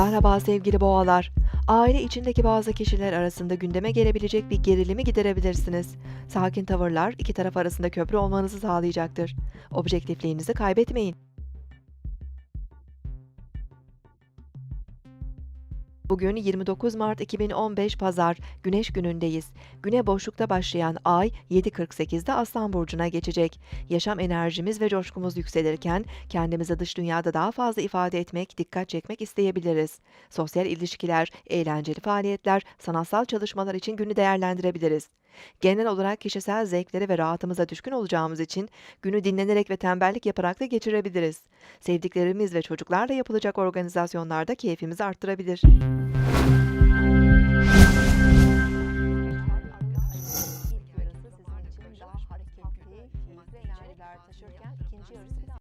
Merhaba sevgili boğalar. Aile içindeki bazı kişiler arasında gündeme gelebilecek bir gerilimi giderebilirsiniz. Sakin tavırlar iki taraf arasında köprü olmanızı sağlayacaktır. Objektifliğinizi kaybetmeyin. Bugün 29 Mart 2015 Pazar, Güneş günündeyiz. Güne boşlukta başlayan ay 7.48'de Aslan Burcu'na geçecek. Yaşam enerjimiz ve coşkumuz yükselirken kendimizi dış dünyada daha fazla ifade etmek, dikkat çekmek isteyebiliriz. Sosyal ilişkiler, eğlenceli faaliyetler, sanatsal çalışmalar için günü değerlendirebiliriz. Genel olarak kişisel zevklere ve rahatımıza düşkün olacağımız için günü dinlenerek ve tembellik yaparak da geçirebiliriz. Sevdiklerimiz ve çocuklarla yapılacak organizasyonlarda keyfimizi arttırabilir.